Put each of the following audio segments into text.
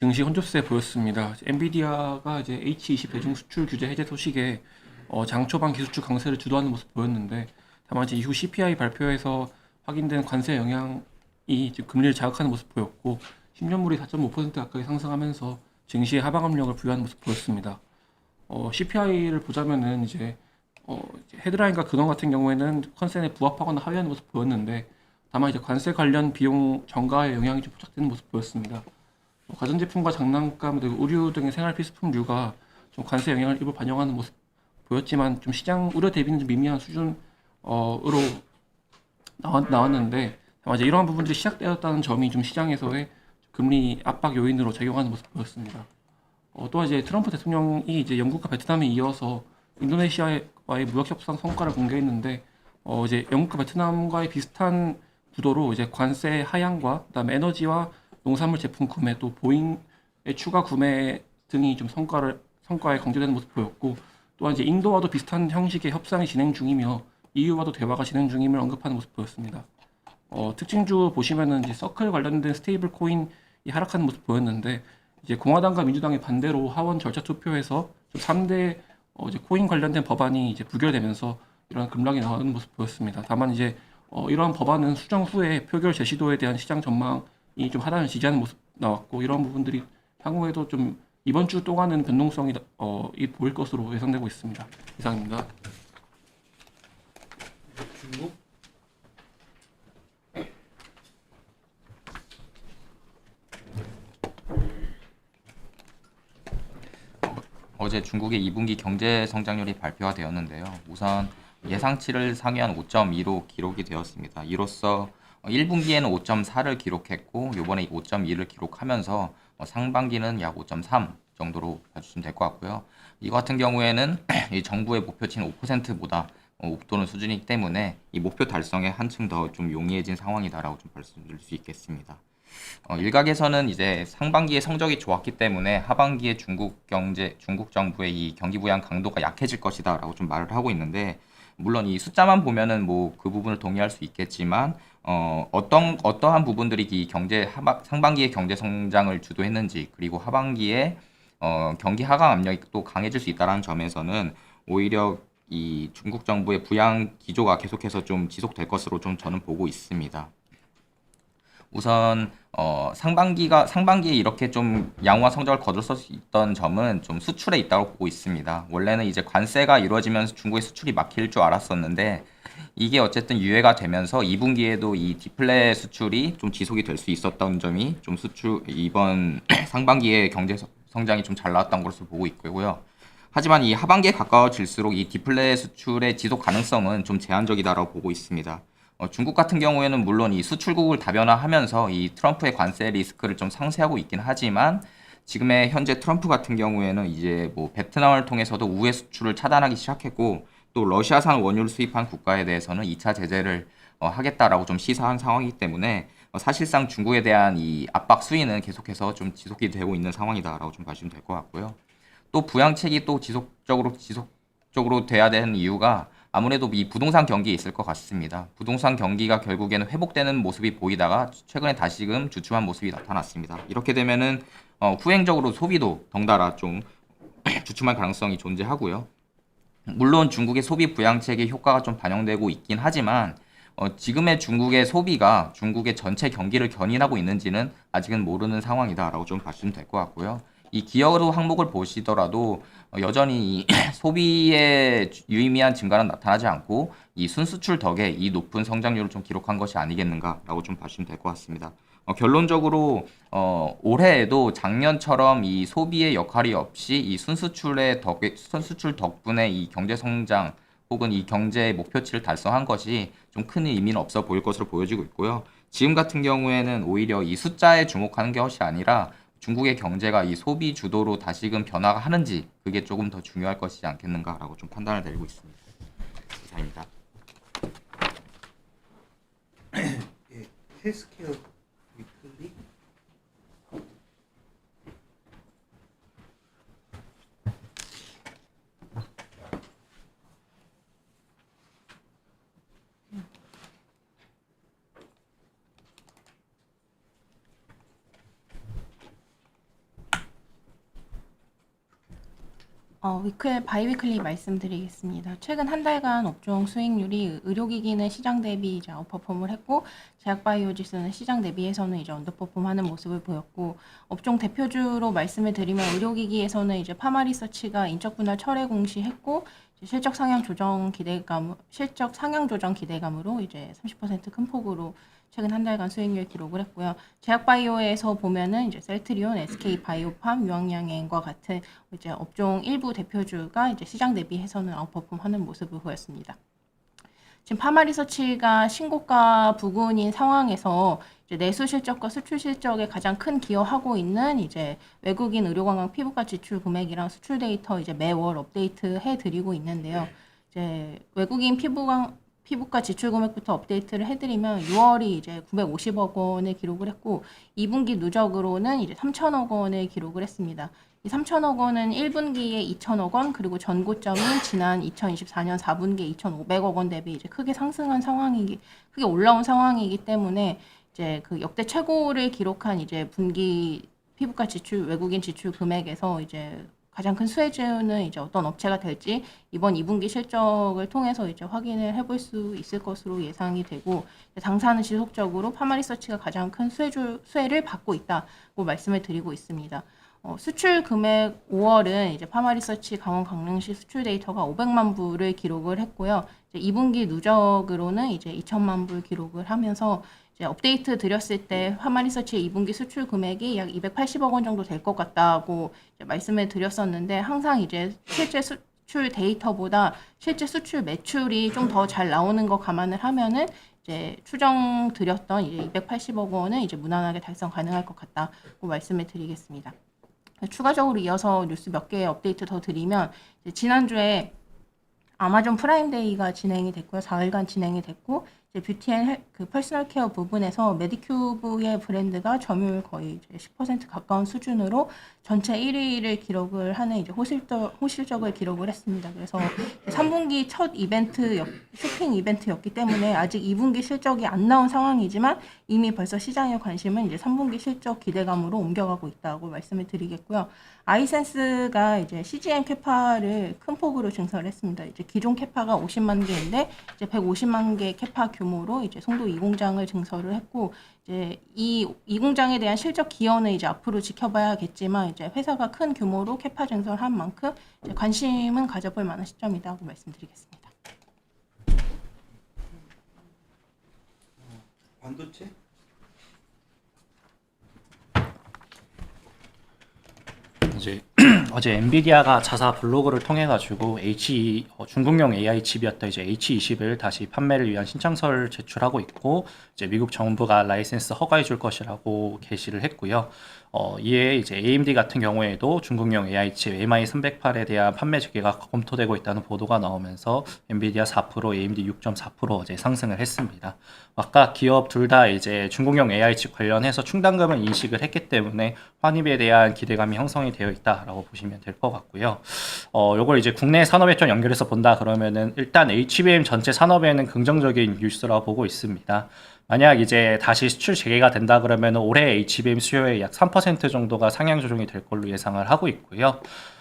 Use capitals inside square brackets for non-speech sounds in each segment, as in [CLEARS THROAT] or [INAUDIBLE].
증시 혼조세 보였습니다. 엔비디아가 이제 H20 대중 수출 규제 해제 소식에 어, 장 초반 기술주 강세를 주도하는 모습 보였는데 다만 이제 이후 CPI 발표에서 확인된 관세 영향이 금리를 자극하는 모습 보였고 10년물이 4.5% 가까이 상승하면서 증시에 하방 압력을 부여하는 모습 보였습니다. 어, CPI를 보자면은 이제 어, 이제 헤드라인과 근원 같은 경우에는 컨센에 부합하거나 하회하는 모습 보였는데 다만 이제 관세 관련 비용 정가의 영향이 좀 포착되는 모습 보였습니다. 뭐 가전제품과 장난감, 그리고 의류 등의 생활 필수품류가 좀 관세 영향을 일부 반영하는 모습 보였지만 좀 시장 우려 대비는 좀 미미한 수준으로 나왔, 나왔는데 이제 이러한 부분들이 시작되었다는 점이 좀 시장에서의 금리 압박 요인으로 작용하는 모습 보였습니다. 어, 또한 이제 트럼프 대통령이 이제 영국과 베트남에 이어서 인도네시아와의 무역 협상 성과를 공개했는데 어, 이제 영국과 베트남과의 비슷한 구도로 이제 관세 하향과 그다음에 에너지와 농산물 제품 구매 또 보잉의 추가 구매 등이 좀 성과를 성과에 강조되는 모습 보였고 또한 이제 인도와도 비슷한 형식의 협상이 진행 중이며 EU와도 대화가 진행 중임을 언급하는 모습 보였습니다. 어, 특징주 보시면은 이제 서클 관련된 스테이블 코인이 하락하는 모습 보였는데 이제 공화당과 민주당의 반대로 하원 절차 투표에서 좀 3대 어, 이제 코인 관련된 법안이 이제 부결되면서 이러한 급락이 나오는 모습 보였습니다. 다만 이제 어, 이러한 법안은 수정 후에 표결 제시도에 대한 시장 전망 이 좀 하단을 지지하는 모습 나왔고 이러한 부분들이 향후에도 좀 이번 주 동안은 변동성이 어, 이 보일 것으로 예상되고 있습니다. 이상입니다. 중국? 어제 중국의 2분기 경제 성장률이 발표가 되었는데요. 우선 예상치를 상회한 5.2로 기록이 되었습니다. 이로써 1분기에는 5.4를 기록했고 이번에 5.2를 기록하면서 어, 상반기는 약 5.3 정도로 봐주시면 될 것 같고요. 이 같은 경우에는 [CLEARS THROAT] 이 정부의 목표치는 5%보다 웃도는 수준이기 때문에 이 목표 달성에 한층 더 좀 용이해진 상황이다라고 좀 말씀드릴 수 있겠습니다. 어, 일각에서는 이제 상반기에 성적이 좋았기 때문에 하반기에 중국 경제, 중국 정부의 이 경기 부양 강도가 약해질 것이다라고 좀 말을 하고 있는데 물론 이 숫자만 보면은 뭐 그 부분을 동의할 수 있겠지만 어, 어떤 어떠한 부분들이 이 경제 하반, 상반기에 경제 성장을 주도했는지 그리고 하반기에 어, 경기 하강 압력이 또 강해질 수 있다는 점에서는 오히려 이 중국 정부의 부양 기조가 계속해서 좀 지속될 것으로 좀 저는 보고 있습니다. 우선 어, 상반기가 상반기에 이렇게 좀 양호한 성적을 거둘 수 있던 점은 좀 수출에 있다고 보고 있습니다. 원래는 이제 관세가 이루어지면서 중국의 수출이 막힐 줄 알았었는데 이게 어쨌든 유예가 되면서 2분기에도 이 디플레 수출이 좀 지속이 될 수 있었던 점이 좀 수출 이번 [CLEARS THROAT] 상반기에 경제 성장이 좀 잘 나왔던 것으로 보고 있고요. 하지만 이 하반기에 가까워질수록 이 디플레 수출의 지속 가능성은 좀 제한적이다라고 보고 있습니다. 어, 중국 같은 경우에는 물론 이 수출국을 다변화하면서 이 트럼프의 관세 리스크를 좀 상쇄하고 있긴 하지만 지금의 현재 트럼프 같은 경우에는 이제 뭐 베트남을 통해서도 우회 수출을 차단하기 시작했고 또 러시아산 원유를 수입한 국가에 대해서는 2차 제재를 어, 하겠다라고 좀 시사한 상황이기 때문에 어, 사실상 중국에 대한 이 압박 수위는 계속해서 좀 지속이 되고 있는 상황이다라고 좀 봐주시면 될 것 같고요. 또 부양책이 또 지속적으로 지속적으로 돼야 되는 이유가 아무래도 이 부동산 경기에 있을 것 같습니다. 부동산 경기가 결국에는 회복되는 모습이 보이다가 최근에 다시금 주춤한 모습이 나타났습니다. 이렇게 되면은 어, 후행적으로 소비도 덩달아 좀 [CLEARS THROAT] 주춤할 가능성이 존재하고요. 물론 중국의 소비 부양책의 효과가 좀 반영되고 있긴 하지만 어, 지금의 중국의 소비가 중국의 전체 경기를 견인하고 있는지는 아직은 모르는 상황이다라고 좀 봐주시면 될 것 같고요. 이 기여도 항목을 보시더라도 어, 여전히 이 [CLEARS THROAT] 소비의 유의미한 증가는 나타나지 않고 이 순수출 덕에 이 높은 성장률을 좀 기록한 것이 아니겠는가라고 좀 봐주시면 될 것 같습니다. 어, 결론적으로 어, 올해에도 작년처럼 이 소비의 역할이 없이 이 순수출의 덕에 순수출 덕분에 이 경제 성장 혹은 이 경제의 목표치를 달성한 것이 좀 큰 의미는 없어 보일 것으로 보여지고 있고요. 지금 같은 경우에는 오히려 이 숫자에 주목하는 것이 아니라 중국의 경제가 이 소비 주도로 다시금 변화가 하는지 그게 조금 더 중요할 것이지 않겠는가라고 좀 판단을 내리고 있습니다. 이상입니다. 예, 헬스케어 위클리? 어, 위클 바이위클리 말씀드리겠습니다. 최근 한 달간 업종 수익률이 의료기기는 시장 대비 이제 아웃퍼폼을 했고 제약바이오지수는 시장 대비해서는 이제 언더퍼폼하는 모습을 보였고 업종 대표주로 말씀을 드리면 의료기기에서는 이제 파마리서치가 인적 분할 철회 공시했고 실적 상향 조정 기대감 실적 상향 조정 기대감으로 이제 30%큰 폭으로 최근 한 달간 수익률 기록을 했고요. 제약바이오에서 보면은 이제 셀트리온, SK 바이오팜, 유황양행과 같은 이제 업종 일부 대표주가 이제 시장 대비해서는 아웃퍼폼하는 모습을 보였습니다. 지금 파마리서치가 신고가 부근인 상황에서 내수 실적과 수출 실적에 가장 큰 기여하고 있는 이제 외국인 의료관광 피부과 지출 금액이랑 수출 데이터 이제 매월 업데이트 해드리고 있는데요. 이제 외국인 피부관 피부과 지출 금액부터 업데이트를 해드리면 6월이 이제 950억 원을 기록을 했고 2분기 누적으로는 이제 3천억 원을 기록을 했습니다. 이 3천억 원은 1분기에 2천억 원 그리고 전고점인 지난 2024년 4분기에 2,500억 원 대비 이제 크게 상승한 상황이기 크게 올라온 상황이기 때문에 이제 그 역대 최고를 기록한 이제 분기 피부과 지출 외국인 지출 금액에서 이제 가장 큰 수혜주는 이제 어떤 업체가 될지 이번 2분기 실적을 통해서 이제 확인을 해볼 수 있을 것으로 예상이 되고 당사는 지속적으로 파마리서치가 가장 큰 수혜주 수혜를 받고 있다고 말씀을 드리고 있습니다. 어, 수출 금액 5월은 이제 파마리서치 강원 강릉시 수출 데이터가 500만 부를 기록을 했고요. 이제 2분기 누적으로는 이제 2천만 불 기록을 하면서 업데이트 드렸을 때 파마리서치의 2분기 수출 금액이 약 280억 원 정도 될 것 같다고 말씀을 드렸었는데 항상 이제 실제 수출 데이터보다 실제 수출 매출이 좀 더 잘 나오는 거 감안을 하면은 이제 추정 드렸던 이제 280억 원은 이제 무난하게 달성 가능할 것 같다고 말씀을 드리겠습니다. 추가적으로 이어서 뉴스 몇개 업데이트 더 드리면 지난주에 아마존 프라임데이가 진행이 됐고요. 4일간 진행이 됐고 이제 뷰티 앤그 퍼스널 케어 부분에서 메디큐브의 브랜드가 점유율 거의 이제 10% 가까운 수준으로 전체 1위를 기록을 하는 이제 호실적 호실적을 기록을 했습니다. 그래서 3분기 첫 이벤트 역- 쇼핑 이벤트였기 때문에 아직 2분기 실적이 안 나온 상황이지만 이미 벌써 시장의 관심은 이제 3분기 실적 기대감으로 옮겨가고 있다고 말씀을 드리겠고요. 아이센스가 이제 CGM 캐파를 큰 폭으로 증설을 했습니다. 이제 기존 캐파가 50만 개인데 이제 150만 개 캐파 규모로 이제 송도 2공장을 증설을 했고 이제 이, 이 공장에 대한 실적 기여는 이제 앞으로 지켜봐야겠지만 이제 회사가 큰 규모로 캐파 증설한 만큼 이제 관심은 가져볼 만한 시점이다고 말씀드리겠습니다. 반도체? 이제 [CLEARS THROAT] 어제 엔비디아가 자사 블로그를 통해 가지고 H 어, 중국용 AI 칩이었던 이제 H20을 다시 판매를 위한 신청서를 제출하고 있고 이제 미국 정부가 라이센스 허가해 줄 것이라고 게시를 했고요. 어, 이에 이제 AMD 같은 경우에도 중국용 AI 칩 MI308에 대한 판매 재개가 검토되고 있다는 보도가 나오면서 엔비디아 4%, AMD 6.4% 어제 상승을 했습니다. 아까 기업 둘 다 이제 중국용 AI 칩 관련해서 충당금을 인식을 했기 때문에 환입에 대한 기대감이 형성이 되어 있다라고 보시면 될 것 같고요. 어, 요걸 이제 국내 산업에 좀 연결해서 본다 그러면은 일단 HBM 전체 산업에는 긍정적인 뉴스라고 보고 있습니다. 만약 이제 다시 수출 재개가 된다 그러면 올해 HBM 수요의 약 3% 정도가 상향 조정이 될 걸로 예상을 하고 있고요.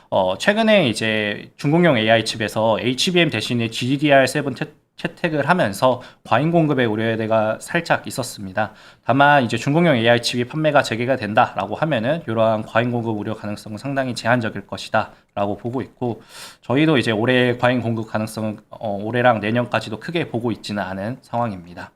어, 최근에 이제 중국용 AI 칩에서 HBM 대신에 GDDR7 채, 채택을 하면서 과잉 공급의 우려가 살짝 있었습니다. 다만 이제 중국용 AI 칩이 판매가 재개가 된다라고 하면은 이러한 과잉 공급 우려 가능성은 상당히 제한적일 것이다라고 보고 있고 저희도 이제 올해 과잉 공급 가능성은 어, 올해랑 내년까지도 크게 보고 있지는 않은 상황입니다.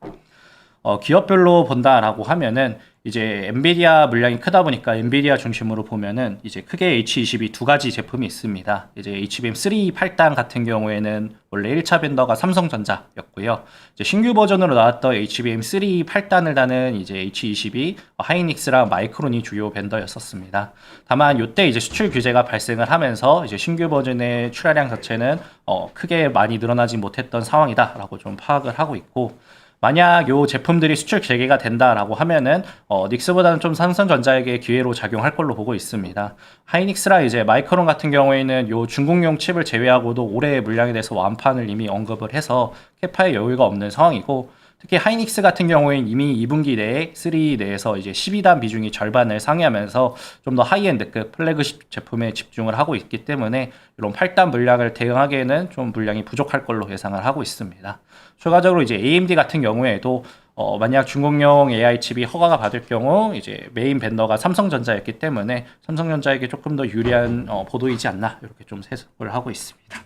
어, 기업별로 본다라고 하면은 이제 엔비디아 물량이 크다 보니까 엔비디아 중심으로 보면은 이제 크게 H22 두 가지 제품이 있습니다. 이제 HBM 3 8단 같은 경우에는 원래 1차 벤더가 삼성전자였고요. 이제 신규 버전으로 나왔던 HBM 3 8단을 다는 이제 H22 하이닉스랑 마이크론이 주요 벤더였었습니다. 다만 이때 이제 수출 규제가 발생을 하면서 이제 신규 버전의 출하량 자체는 어, 크게 많이 늘어나지 못했던 상황이다라고 좀 파악을 하고 있고 만약 요 제품들이 수출 재개가 된다라고 하면은 어, 닉스보다는 좀 삼성전자에게 기회로 작용할 걸로 보고 있습니다. 하이닉스라 이제 마이크론 같은 경우에는 요 중국용 칩을 제외하고도 올해의 물량에 대해서 완판을 이미 언급을 해서 캐파의 여유가 없는 상황이고 특히 하이닉스 같은 경우에는 이미 2분기 내에 3 내에서 이제 12단 비중이 절반을 상회하면서 좀 더 하이엔드급 플래그십 제품에 집중을 하고 있기 때문에 이런 8단 물량을 대응하기에는 좀 물량이 부족할 걸로 예상을 하고 있습니다. 추가적으로 이제 AMD 같은 경우에도 어, 만약 중국용 AI 칩이 허가가 받을 경우 이제 메인 벤더가 삼성전자였기 때문에 삼성전자에게 조금 더 유리한 어, 보도이지 않나 이렇게 좀 해석을 하고 있습니다.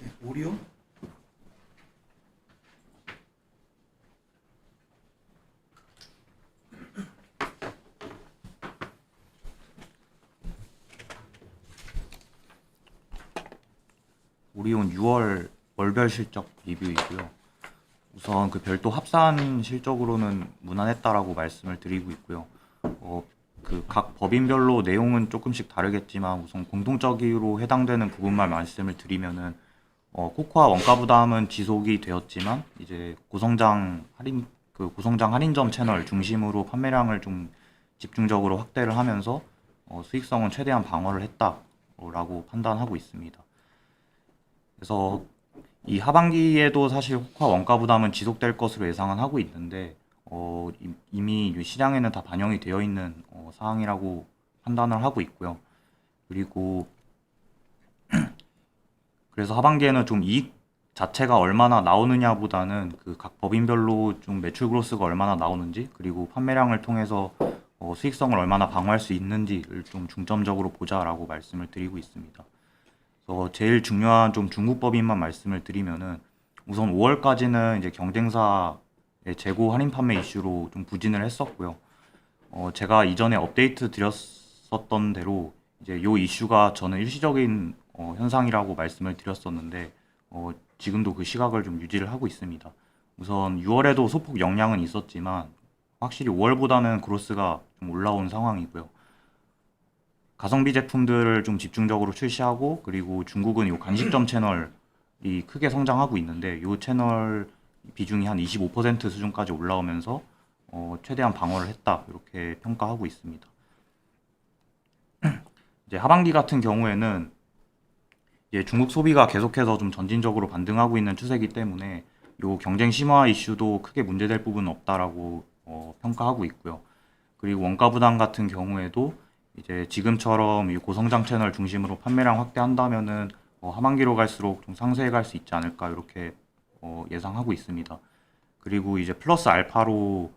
네, 오리온 오리온 6월 월별 실적 리뷰이고요. 우선 그 별도 합산 실적으로는 무난했다라고 말씀을 드리고 있고요. 어, 그 각 법인별로 내용은 조금씩 다르겠지만 우선 공통적으로 해당되는 부분만 말씀을 드리면은 어, 코코아 원가 부담은 지속이 되었지만 이제 고성장 할인 그 고성장 할인점 채널 중심으로 판매량을 좀 집중적으로 확대를 하면서 어, 수익성은 최대한 방어를 했다라고 판단하고 있습니다. 그래서 이 하반기에도 사실 호화 원가 부담은 지속될 것으로 예상은 하고 있는데 어, 이- 이미 이 시장에는 다 반영이 되어 있는 어, 사항이라고 판단을 하고 있고요. 그리고 [CLEARS THROAT] 그래서 하반기에는 좀 이익 자체가 얼마나 나오느냐보다는 그 각 법인별로 좀 매출 그로스가 얼마나 나오는지 그리고 판매량을 통해서 어, 수익성을 얼마나 방어할 수 있는지를 좀 중점적으로 보자라고 말씀을 드리고 있습니다. 그래서 제일 중요한 좀 중국 법인만 말씀을 드리면은 우선 5월까지는 이제 경쟁사의 재고 할인 판매 이슈로 좀 부진을 했었고요. 어, 제가 이전에 업데이트 드렸었던 대로 이제 요 이슈가 저는 일시적인 어, 현상이라고 말씀을 드렸었는데 어, 지금도 그 시각을 좀 유지를 하고 있습니다. 우선 6월에도 소폭 영향은 있었지만 확실히 5월보다는 그로스가 좀 올라온 상황이고요. 가성비 제품들을 좀 집중적으로 출시하고 그리고 중국은 요 간식점 채널이 크게 성장하고 있는데 요 채널 비중이 한 25% 수준까지 올라오면서 어, 최대한 방어를 했다 이렇게 평가하고 있습니다. [CLEARS THROAT] 이제 하반기 같은 경우에는 이제 중국 소비가 계속해서 좀 전진적으로 반등하고 있는 추세이기 때문에 요 경쟁 심화 이슈도 크게 문제될 부분은 없다라고 어, 평가하고 있고요. 그리고 원가 부담 같은 경우에도 이제 지금처럼 이 고성장 채널 중심으로 판매량 확대한다면은 어, 하반기로 갈수록 좀 상세해 갈 수 있지 않을까 이렇게 어, 예상하고 있습니다. 그리고 이제 플러스 알파로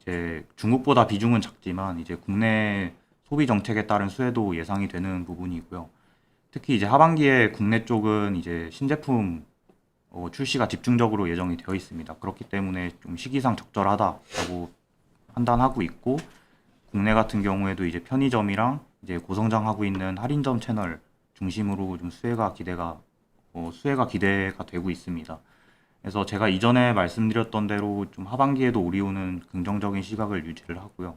이제 중국보다 비중은 작지만 이제 국내 소비 정책에 따른 수혜도 예상이 되는 부분이고요. 특히 이제 하반기에 국내 쪽은 이제 신제품 어, 출시가 집중적으로 예정이 되어 있습니다. 그렇기 때문에 좀 시기상 적절하다라고 판단하고 있고 국내 같은 경우에도 이제 편의점이랑 이제 고성장하고 있는 할인점 채널 중심으로 좀 수혜가 기대가 어, 수혜가 기대가 되고 있습니다. 그래서 제가 이전에 말씀드렸던 대로 좀 하반기에도 오리온은 긍정적인 시각을 유지를 하고요.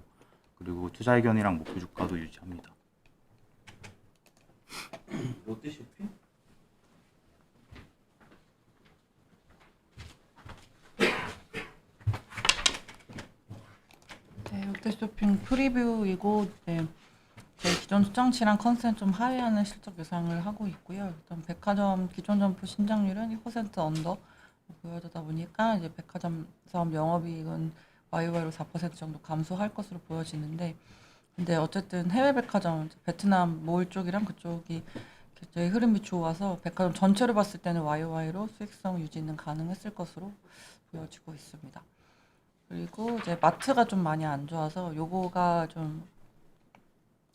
그리고 투자 의견이랑 목표 주가도 유지합니다. 롯데쇼핑 네, 롯데 쇼핑 프리뷰이고 네, 제 기존 수정치랑 컨센 좀 하회하는 실적 예상을 하고 있고요. 일단 백화점 기존 점포 신장률은 1% 언더 보여지다 보니까 이제 백화점 사업 영업이익은 YY로 4% 정도 감소할 것으로 보여지는데 근데 어쨌든 해외 백화점 베트남 몰 쪽이랑 그쪽이 굉장히 흐름이 좋아서 백화점 전체로 봤을 때는 YY로 수익성 유지는 가능했을 것으로 보여지고 있습니다. 그리고 이제 마트가 좀 많이 안 좋아서 요거가 좀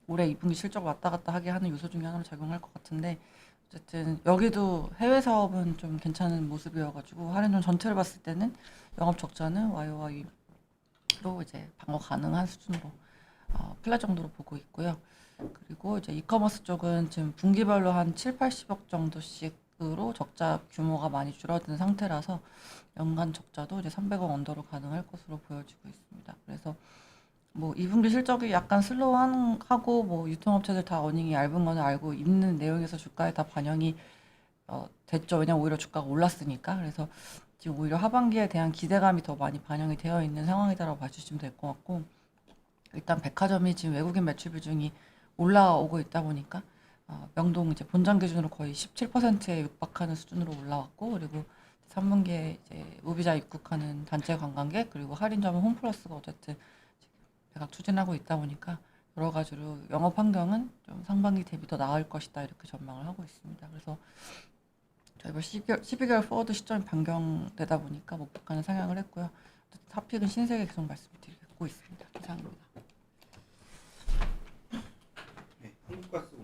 올해 2분기 실적 왔다 갔다 하게 하는 요소 중에 하나로 작용할 것 같은데 어쨌든 여기도 해외 사업은 좀 괜찮은 모습이어가지고 할인점 전체를 봤을 때는 영업 적자는 YOY로 이제 방어 가능한 수준으로 어, 플랫 정도로 보고 있고요. 그리고 이제 이커머스 쪽은 지금 분기별로 한 7, 80억 정도씩 으로 적자 규모가 많이 줄어든 상태라서 연간 적자도 이제 300억 언더로 가능할 것으로 보여지고 있습니다. 그래서 뭐 2분기 실적이 약간 슬로우하고 뭐 유통업체들 다 어닝이 얇은 거는 알고 있는 내용에서 주가에 다 반영이 어, 됐죠. 왜냐면 오히려 주가가 올랐으니까. 그래서 지금 오히려 하반기에 대한 기대감이 더 많이 반영이 되어 있는 상황이다라고 봐주시면 될 것 같고 일단 백화점이 지금 외국인 매출 비중이 올라오고 있다 보니까 어, 명동 이제 본장 기준으로 거의 17%에 육박하는 수준으로 올라왔고 그리고 3분기에 이제 무비자 입국하는 단체 관광객 그리고 할인점은 홈플러스가 어쨌든 대각 추진하고 있다 보니까 여러 가지로 영업 환경은 좀 상반기 대비 더 나을 것이다 이렇게 전망을 하고 있습니다. 그래서 저희가 12개월, 12개월 포워드 시점이 변경되다 보니까 목표가는 상향을 했고요. 하픽은 신세계 계속 말씀드리고 있습니다. 이상입니다. 네, 한국가스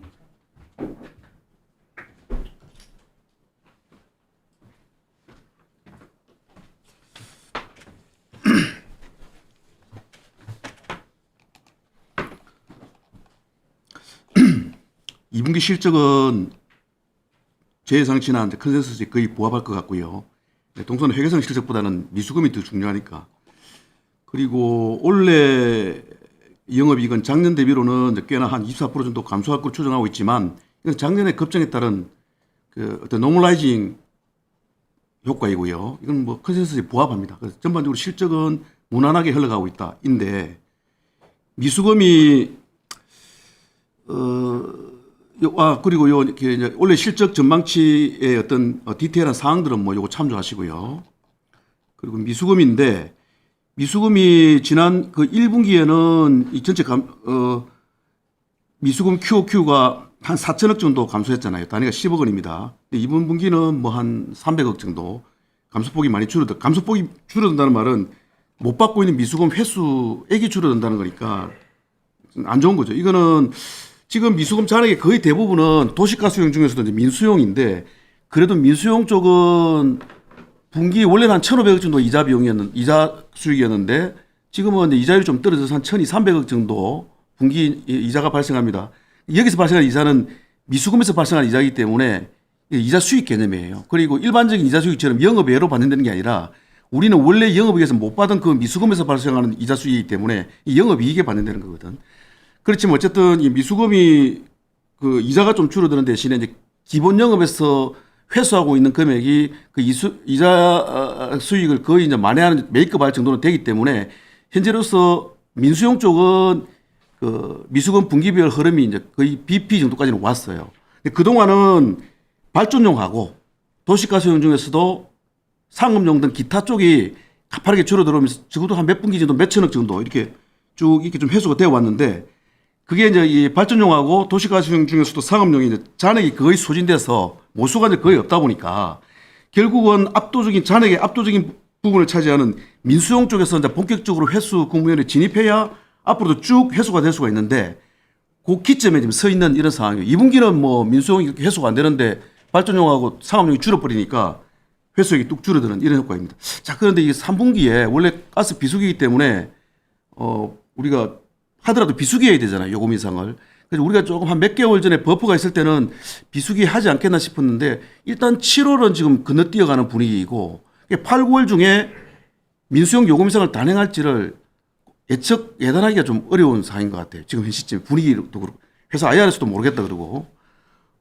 공사. 이분기 실적은 제 예상치나 컨센서스에 거의 부합할 것 같고요. 네, 동선 회계성 실적보다는 미수금이 더 중요하니까. 그리고 올해 영업이익은 작년 대비로는 꽤나 한 24% 정도 감소할 것으로 추정하고 있지만 이건 작년에 급증에 따른 그 어떤 노멀라이징 효과이고요. 이건 뭐 컨센서스에 부합합니다. 그래서 전반적으로 실적은 무난하게 흘러가고 있다. 인데 미수금이 어, 요- 아 그리고 요 이렇게 이제 원래 실적 전망치의 어떤 어, 디테일한 사항들은 뭐 요거 참조하시고요. 그리고 미수금인데 미수금이 지난 그 1분기에는 이 전체 감, 어, 미수금 QOQ가 한 4천억 정도 감소했잖아요. 단위가 10억 원입니다. 이번 분기는 뭐 한 300억 정도 감소폭이 많이 줄어들. 감소폭이 줄어든다는 말은 못 받고 있는 미수금 횟수액이 줄어든다는 거니까 안 좋은 거죠. 이거는 지금 미수금 잔액의 거의 대부분은 도시가스용 중에서도 이제 민수용인데 그래도 민수용 쪽은 분기 원래는 한 1,500억 정도 이자 비용이었는 이자 수익이었는데 지금은 이자율이 좀 떨어져서 한 1,200억 정도 분기 이- 이자가 발생합니다. 여기서 발생하는 이자는 미수금에서 발생하는 이자이기 때문에 이자 수익 개념이에요. 그리고 일반적인 이자 수익처럼 영업외로 받는다는 게 아니라 우리는 원래 영업이익에서 못 받은 그 미수금에서 발생하는 이자 수익이기 때문에 이 영업이익에 받는다는 거거든. 그렇지만 어쨌든 이 미수금이 그 이자가 좀 줄어드는 대신에 이제 기본 영업에서 회수하고 있는 금액이 그 이수, 이자 어, 수익을 거의 이제 만회하는 메이크업 할 정도는 되기 때문에 현재로서 민수용 쪽은 그 미수금 분기별 흐름이 이제 거의 BP 정도까지는 왔어요. 근데 그동안은 발전용하고 도시가스용 중에서도 상업용 등 기타 쪽이 가파르게 줄어들어오면서 적어도 한 몇 분기 정도 몇천억 정도 이렇게 쭉 이렇게 좀 회수가 되어 왔는데 그게 이제 이 발전용하고 도시가스용 중에서도 상업용이 이제 잔액이 거의 소진돼서 모수가 이제 거의 없다 보니까 결국은 압도적인 잔액의 압도적인 부분을 차지하는 민수용 쪽에서 이제 본격적으로 회수 국무위원회 진입해야 앞으로도 쭉 회수가 될 수가 있는데 그 기점에 지금 서 있는 이런 상황이에요. 2분기는 뭐 민수용이 그렇게 회수가 안 되는데 발전용하고 상업용이 줄어버리니까 회수액이 뚝 줄어드는 이런 효과입니다. 자, 그런데 이 3분기에 원래 가스 비수기이기 때문에 어, 우리가 하더라도 비수기해야 되잖아요. 요금 인상을. 그래서 우리가 조금 한 몇 개월 전에 버퍼가 있을 때는 비수기 하지 않겠나 싶었는데 일단 7월은 지금 건너뛰어가는 분위기이고 8, 9월 중에 민수용 요금 인상을 단행할지를 예측 예단하기가 좀 어려운 상황인 것 같아요. 지금 현 시점에 분위기도 그렇고 회사 IR에서도 모르겠다 그러고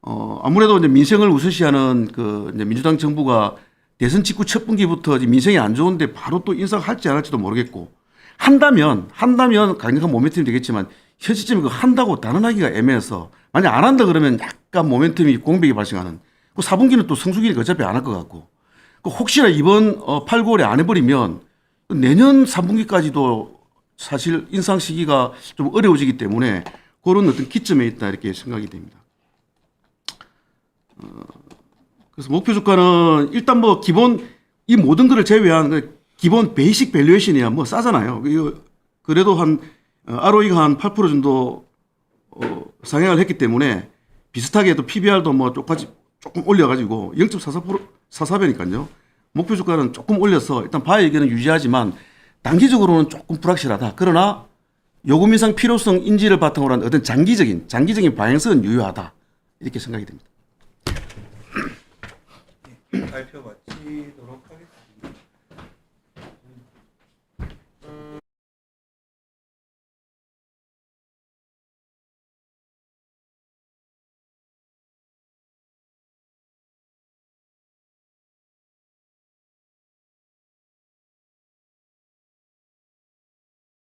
어 아무래도 이제 민생을 우선시하는 그 이제 민주당 정부가 대선 직후 첫 분기부터 이제 민생이 안 좋은데 바로 또 인상할지 안 할지도 모르겠고 한다면 한다면 강력한 모멘텀이 되겠지만 현 시점에 그 한다고 단언하기가 애매해서 만약 안 한다 그러면 약간 모멘텀이 공백이 발생하는 그 4분기는 또 성수기니까 어차피 안 할 것 같고 그 혹시나 이번 어 8, 9월에 안 해버리면 내년 3분기까지도 사실 인상 시기가 좀 어려워지기 때문에 그런 어떤 기점에 있다 이렇게 생각이 됩니다. 어, 그래서 목표 주가는 일단 뭐 기본 이 모든 것을 제외한 그 기본 베이식 밸류에이션이야 뭐 싸잖아요. 그래도 한 어, ROE가 한 8% 정도 어, 상향을 했기 때문에 비슷하게 또 PBR도 뭐 똑같이 조금 올려가지고 0.44% 44배니까요. 목표 주가는 조금 올려서 일단 바의 의견은 유지하지만 단기적으로는 조금 불확실하다. 그러나 요금 인상 필요성 인지를 바탕으로 한 어떤 장기적인 장기적인 방향성은 유효하다. 이렇게 생각이 됩니다. 발표 마치도록.